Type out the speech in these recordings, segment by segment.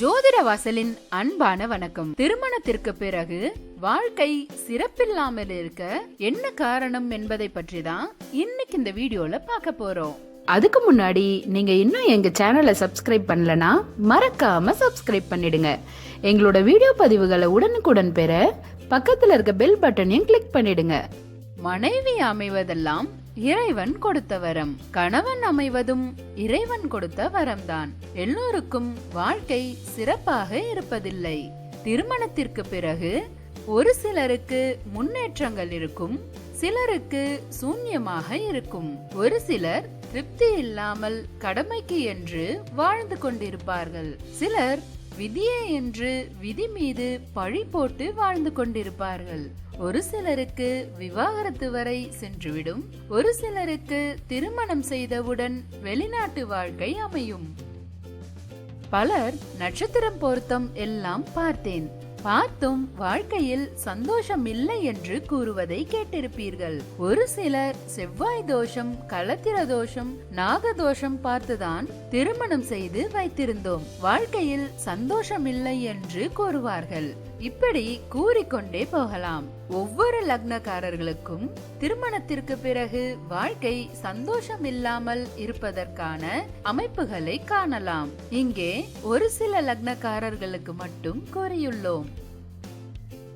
ஜோதிட வாசலின் அன்பான வணக்கம். திருமணத்திற்கு பிறகு வாழ்க்கை சிறப்பில்லாமல் இருக்க என்ன காரணம் என்பதை பற்றி தான் இன்னைக்கு இந்த வீடியோல பார்க்க போறோம். அதுக்கு முன்னாடி நீங்க இன்னும் எங்க சேனலை சப்ஸ்கிரைப் பண்ணலனா மறக்காம சப்ஸ்கிரைப் பண்ணிடுங்க. எங்களோட வீடியோ பதிவுகளை உடனுக்குடன் பெற பக்கத்துல இருக்க பெல் பட்டனையும் கிளிக் பண்ணிடுங்க. மனைவி அமைவதெல்லாம் இறைவன் கொடுத்த வரம் கணவன் அமைவதும் இறைவன் கொடுத்த வரம்தான். எல்லோருக்கும் வாழ்க்கை சிறப்பாக இருப்பதில்லை. திருமணத்திற்கு பிறகு ஒரு சிலருக்கு முன்னேற்றங்கள் இருக்கும் சிலருக்கு சூன்யமாக இருக்கும். ஒரு சிலர் திருப்தி இல்லாமல் கடமைக்கு என்று வாழ்ந்து கொண்டிருப்பார்கள். சிலர் விதியே என்று விதி மீது பழி போட்டு வாழ்ந்து கொண்டிருப்பார்கள். ஒரு சிலருக்கு விவாகரத்து வரை சென்றுவிடும். ஒரு சிலருக்கு திருமணம் செய்தவுடன் வெளிநாட்டு வாழ்க்கை அமையும். பலர் நட்சத்திரம் பொருத்தம் எல்லாம் பார்த்தேன். பார்த்தும் வாழ்க்கையில் சந்தோஷம் இல்லை என்று கூறுவதை கேட்டிருப்பீர்கள். ஒரு சிலர் செவ்வாய் தோஷம் களத்திர தோஷம் நாக தோஷம் பார்த்துதான் திருமணம் செய்து வைத்திருந்தோம். வாழ்க்கையில் சந்தோஷம் இல்லை என்று கூறுவார்கள். இப்படி கூறிக்கொண்டே போகலாம். ஒவ்வொரு லக்னக்காரர்களுக்கும் திருமணத்திற்கு பிறகு வாழ்க்கை சந்தோஷம் இல்லாமல் இருப்பதற்கான அமைப்புகளை காணலாம். இங்கே ஒரு சில லக்னக்காரர்களுக்கு மட்டும் கூறியுள்ளோம்.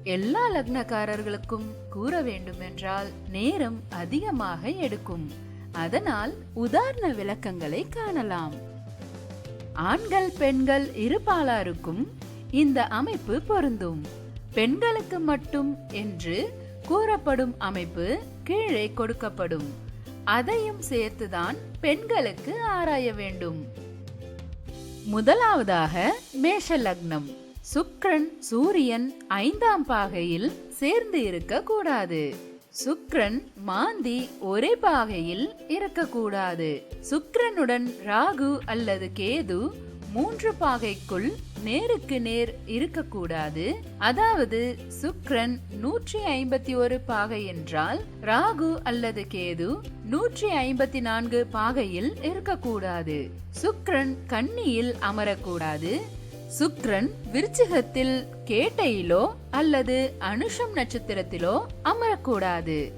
எல்லா லக்னக்காரர்களுக்கும் கூற வேண்டும் என்றால் நேரம் அதிகமாக எடுக்கும். அதனால் உதாரண விளக்கங்களை காணலாம். ஆண்கள் பெண்கள் இருபாலாருக்கும் இந்த அமைப்பு பொருந்தும். பெண்களுக்கு மட்டும் என்று கூறப்படும் அமைப்பு கீழே கொடுக்கப்படும். அதையும் சேர்த்துதான் பெண்களுக்கு ஆராய வேண்டும். முதலாவதாக மேஷ லக்னம். சுக்ரன் சூரியன் ஐந்தாம் பாகையில் சேர்ந்து இருக்க கூடாது சுக்ரன் மாந்தி ஒரே பாகையில் இருக்கக்கூடாது. சுக்ரனுடன் ராகு அல்லது கேது மூன்று பாகைக்குள் நேருக்கு நேர் இருக்கக்கூடாது. அதாவது சுக்ரன் நூற்றி ஐம்பத்தி ஒரு பாகை என்றால் ராகு அல்லது கேது நூற்றி ஐம்பத்தி நான்கு பாகையில் இருக்கக்கூடாது. சுக்ரன் கன்னியில் அமரக்கூடாது. சுக்ரன் விருச்சிகத்தில் கேட்டையிலோ அல்லது அனுஷம் நட்சத்திரத்திலோ அமரக்கூடாது.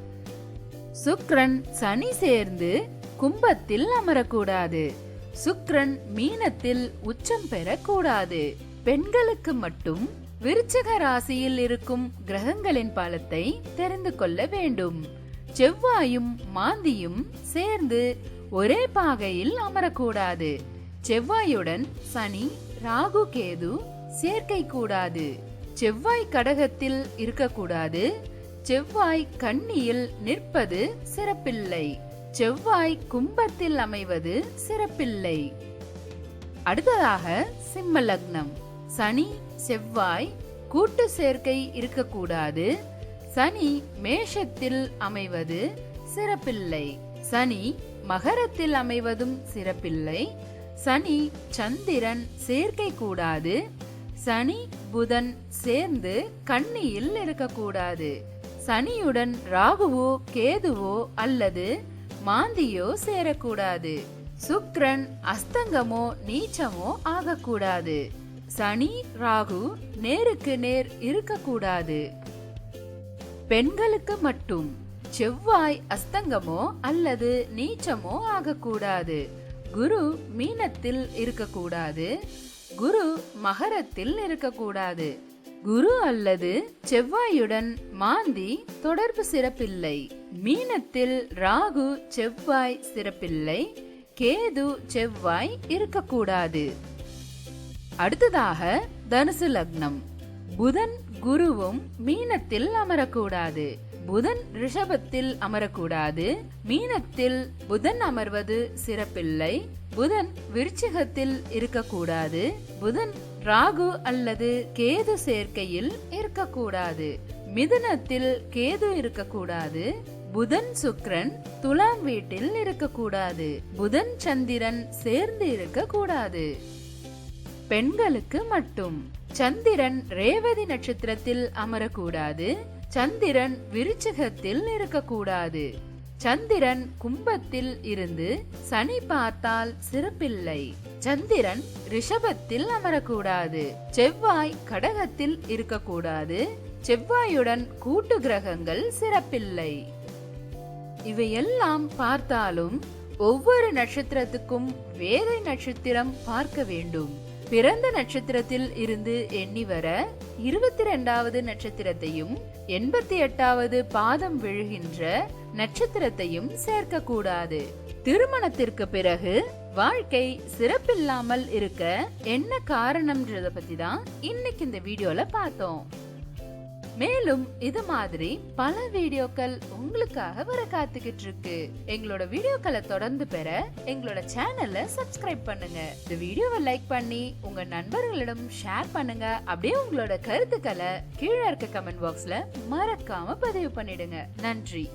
சுக்ரன் சனி சேர்ந்து கும்பத்தில் அமரக்கூடாது. சுக்ரன் மீனத்தில் உச்சம் பெறக்கூடாது. பெண்களுக்கு மட்டும் விருச்சக ராசியில் இருக்கும் கிரகங்களின் பலத்தை தெரிந்து கொள்ள வேண்டும். செவ்வாயும் மாந்தியும் சேர்ந்து ஒரே பாகையில் அமரக்கூடாது. செவ்வாயுடன் சனி ராகு கேது சேர்க்கை கூடாது செவ்வாய் கடகத்தில் இருக்கக்கூடாது. செவ்வாய் கண்ணியில் நிற்பது சிறப்பில்லை. செவ்வாய் கும்பத்தில் அமைவது சிறப்பில்லை. அடுத்ததாக சிம்ம லக்னம். சனி செவ்வாய் கூட்டு சேர்க்கை இருக்கக்கூடாது. சனி மேஷத்தில் அமைவது சிறப்பில்லை. சனி மகரத்தில் அமைவதும் சிறப்பில்லை. சனி சந்திரன் சேர்க்கை கூடாது. சனி புதன் சேர்ந்து கண்ணியில் இருக்கக்கூடாது. சனியுடன் ராகுவோ கேதுவோ அல்லது மாந்தியோ சேரக்கூடாது. சுக்ரன் அஸ்தங்கமோ நீச்சமோ ஆகக்கூடாது. சனி ராகு நேருக்கு நேர் இருக்கக்கூடாது. பெண்களுக்கு மட்டும் செவ்வாய் அஸ்தங்கமோ அல்லது நீச்சமோ ஆகக்கூடாது. குரு மீனத்தில் இருக்கக்கூடாது. குரு மகரத்தில் இருக்கக்கூடாது. குரு அல்லது செவ்வாயுடன் மாந்தி தொடர்பு சிறப்பில்லை. மீனத்தில் ராகு செவ்வாய் சிறப்பில்லை. கேது செவ்வாய் இருக்கக்கூடாது. அடுத்ததாக தனுசு லக்னம். புதன் குருவும் மீனத்தில் அமரக்கூடாது. புதன் ரிஷபத்தில் அமரக்கூடாது. மீனத்தில் புதன் அமர்வது சிறப்பில்லை. புதன் விருச்சிகத்தில் இருக்கக்கூடாது. புதன் ராகு அல்லது கேது சேர்க்கையில் இருக்கக்கூடாது. மிதுனத்தில் கேது இருக்கக்கூடாது. புதன் சுக்ரன் துலாம் வீட்டில் இருக்கக்கூடாது. புதன் சந்திரன் சேர்ந்து இருக்கக்கூடாது. பெண்களுக்கு மட்டும். சந்திரன் ரேவதி நட்சத்திரத்தில் அமரக்கூடாது. சந்திரன் விருச்சகத்தில் இருக்கக்கூடாது. சந்திரன் கும்பத்தில் இருந்து சனி பார்த்தால் சிறப்பில்லை. சந்திரன் ரிஷபத்தில் அமரக்கூடாது. செவ்வாய் கடகத்தில் இருக்கக்கூடாது. செவ்வாயுடன் கூட்டு கிரகங்கள் சிறப்பில்லை. இவையெல்லாம் பார்த்தாலும் ஒவ்வொரு நட்சத்திரத்துக்கும் வேதை நட்சத்திரம் பார்க்க வேண்டும். பிறந்த நட்சத்திரத்தில் இருந்து எண்ணி வர இருபத்தி ரெண்டாவது நட்சத்திரத்தையும் எண்பத்தி எட்டாவது பாதம் விழுகின்ற நட்சத்திரத்தையும் சேர்க்க கூடாது திருமணத்திற்கு பிறகு வாழ்க்கை சிறப்பில்லாமல் இருக்க என்ன காரணம்ன்றத பத்தி தான் இன்னைக்கு இந்த வீடியோல பார்த்தோம். மேலும் இது மாதிரி பல வீடியோக்கள் உங்களுக்காக வர காத்துக்கிட்டு இருக்கு. எங்களோட வீடியோக்களை தொடர்ந்து பெற எங்களோட சேனலை சப்ஸ்கிரைப் பண்ணுங்க. இந்த வீடியோவை லைக் பண்ணி உங்க நண்பர்களிடம் ஷேர் பண்ணுங்க. அப்படியே உங்களோட கருத்துக்களை கீழே இருக்க கமெண்ட் பாக்ஸ்ல மறக்காம பதிவு பண்ணிடுங்க. நன்றி.